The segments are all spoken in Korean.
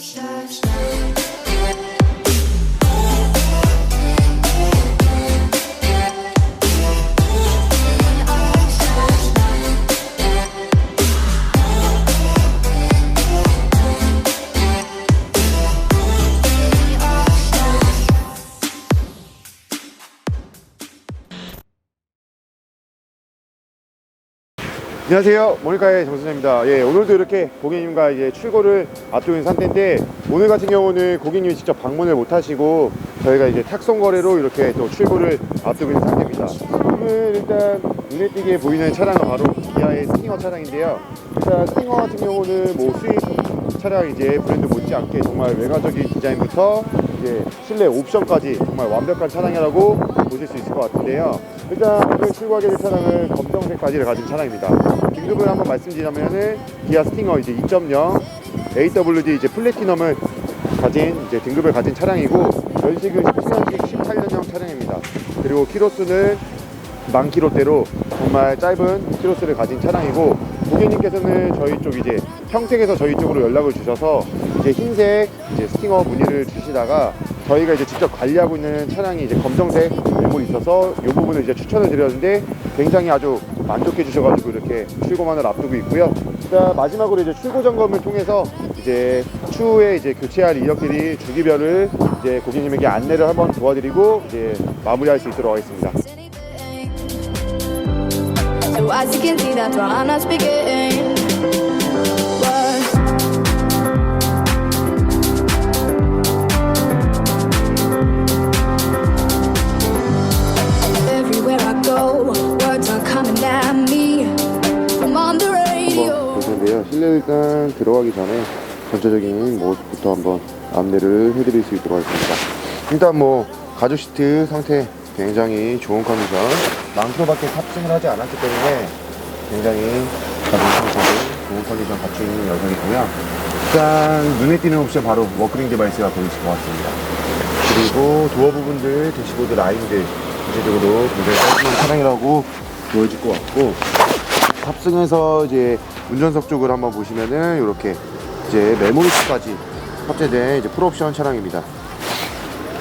shy, shy. 안녕하세요. 모니카의 정순입니다. 예 오늘도 이렇게 고객님과 이제 출고를 앞두는 상태인데 오늘 같은 경우는 고객님이 직접 방문을 못 하시고 저희가 이제 탁송 거래로 이렇게 또 출고를 앞두고 있는 상태입니다. 오늘 일단 눈에 띄게 보이는 차량은 바로 기아의 스팅어 차량인데요. 일단 스팅어 같은 경우는 뭐 수입 차량 이제 브랜드 못지않게 정말 외관적인 디자인부터 이제 실내 옵션까지 정말 완벽한 차량이라고 보실 수 있을 것 같은데요. 일단 오늘 출고하게 될 차량은 검정색 바지를 가진 차량입니다. 등급을 한번 말씀드리자면은 기아 스팅어 이제 2.0 AWD 이제 플래티넘을 가진 이제 등급을 가진 차량이고 연식은 17년식 18년형 차량입니다. 그리고 키로수는 만 킬로대로 정말 짧은 키로수를 가진 차량이고 고객님께서는 저희 쪽 이제 평택에서 저희 쪽으로 연락을 주셔서 이제 흰색 이제 스팅어 무늬를 주시다가 저희가 이제 직접 관리하고 있는 차량이 이제 검정색 매물이 있어서 이 부분을 이제 추천을 드렸는데 굉장히 아주 만족해 주셔가지고 이렇게 출고만을 앞두고 있고요. 자 마지막으로 이제 출고 점검을 통해서 이제 추후에 이제 교체할 이력들이 주기별을 이제 고객님에게 안내를 한번 도와드리고 이제 마무리할 수 있도록 하겠습니다. So as you can see, that's why I'm not speaking. 텐데요. 실내 일단 들어가기 전에 전체적인 모습부터 한번 안내를 해드릴 수 있도록 하겠습니다. 일단 뭐 가죽 시트 상태 굉장히 좋은 컨디션. 망토밖에 탑승을 하지 않았기 때문에 굉장히 가죽 상태로 좋은 컨디션 있는 여성이고요. 일단 눈에 띄는 옵션 바로 워크링 디바이스가 보이실 것 같습니다. 그리고 도어 부분들, 대시보드 라인들 전체적으로 굉장히 깔끔한 차량이라고 보여질 것 같고 탑승해서 이제 운전석 쪽을 한번 보시면은 이렇게 이제 메모리스까지 탑재된 이제 풀옵션 차량입니다.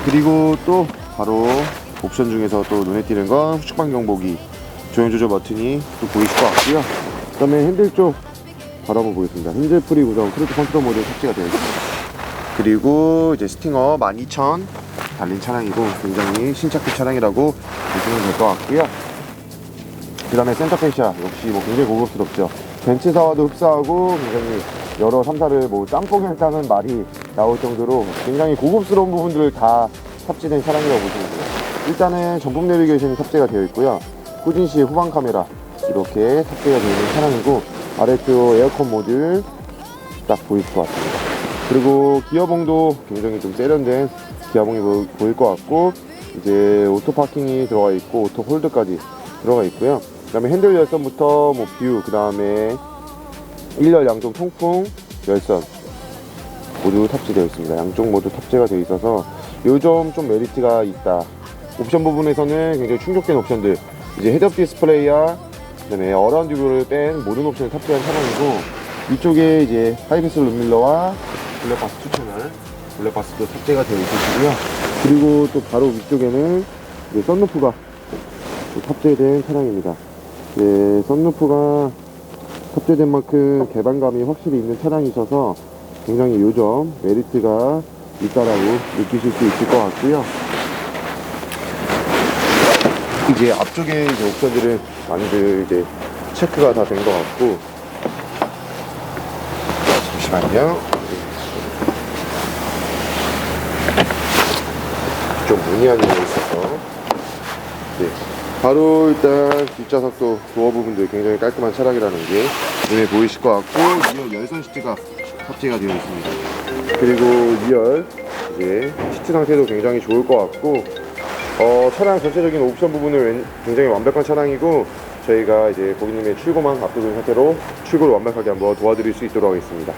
그리고 또 바로 옵션 중에서 또 눈에 띄는 건 후측방 경보기 조형 조절 버튼이 또 보이실 것 같고요. 그다음에 핸들 쪽 바로 한번 보겠습니다. 핸들 프리 구성 크루즈 컨트롤 모드 탑재가 되어 있습니다. 그리고 이제 스팅어 12,000 달린 차량이고 굉장히 신차급 차량이라고 보시면 될 것 같고요. 그 다음에 센터 페시아 역시 뭐 굉장히 고급스럽죠 벤츠사와도 흡사하고 굉장히 여러 3사를 뭐 짬뽕이 했다는 말이 나올 정도로 굉장히 고급스러운 부분들을 다 탑재된 차량이라고 보시면 돼요. 일단은 전복 내비게이션이 탑재가 되어 있고요. 후진시 후방 카메라 이렇게 탑재가 되어 있는 차량이고 아래쪽 에어컨 모듈 딱 보이실 것 같습니다. 그리고 기어봉도 굉장히 좀 세련된 기어봉이 보- 보일 것 같고 이제 오토 파킹이 들어가 있고 오토 홀드까지 들어가 있고요. 그 다음에 핸들 열선부터 뭐 뷰, 그 다음에 1열 양쪽 통풍 열선 모두 탑재되어 있습니다. 양쪽 모두 탑재가 되어 있어서 요점 좀 메리트가 있다. 옵션 부분에서는 굉장히 충족된 옵션들 이제 헤드업 디스플레이와 그다음에 어라운드 뷰를 뺀 모든 옵션을 탑재한 차량이고 이쪽에 이제 하이비스 룸밀러와 블랙박스 추천할 블랙박스도 탑재가 되어 있으시고요. 그리고 또 바로 위쪽에는 이제 썬루프가 또 탑재된 차량입니다. 네, 썬루프가 탑재된 만큼 개방감이 확실히 있는 차량이셔서 굉장히 요점 메리트가 있다라고 느끼실 수 있을 것 같고요. 이제 앞쪽에 이제 옵션들은 많이들 이제 체크가 다 된 것 같고 잠시만요. 좀 무늬한 일이 있어서 네. 바로 일단 뒷좌석도 도어 부분들 굉장히 깔끔한 차량이라는 게 눈에 보이실 것 같고 2열 열선 시트가 탑재가 되어 있습니다. 그리고 2열 이제 시트 상태도 굉장히 좋을 것 같고 어, 차량 전체적인 옵션 부분은 웬- 굉장히 완벽한 차량이고 저희가 이제 고객님의 출고만 앞두고 있는 상태로 출고를 완벽하게 한번 도와드릴 수 있도록 하겠습니다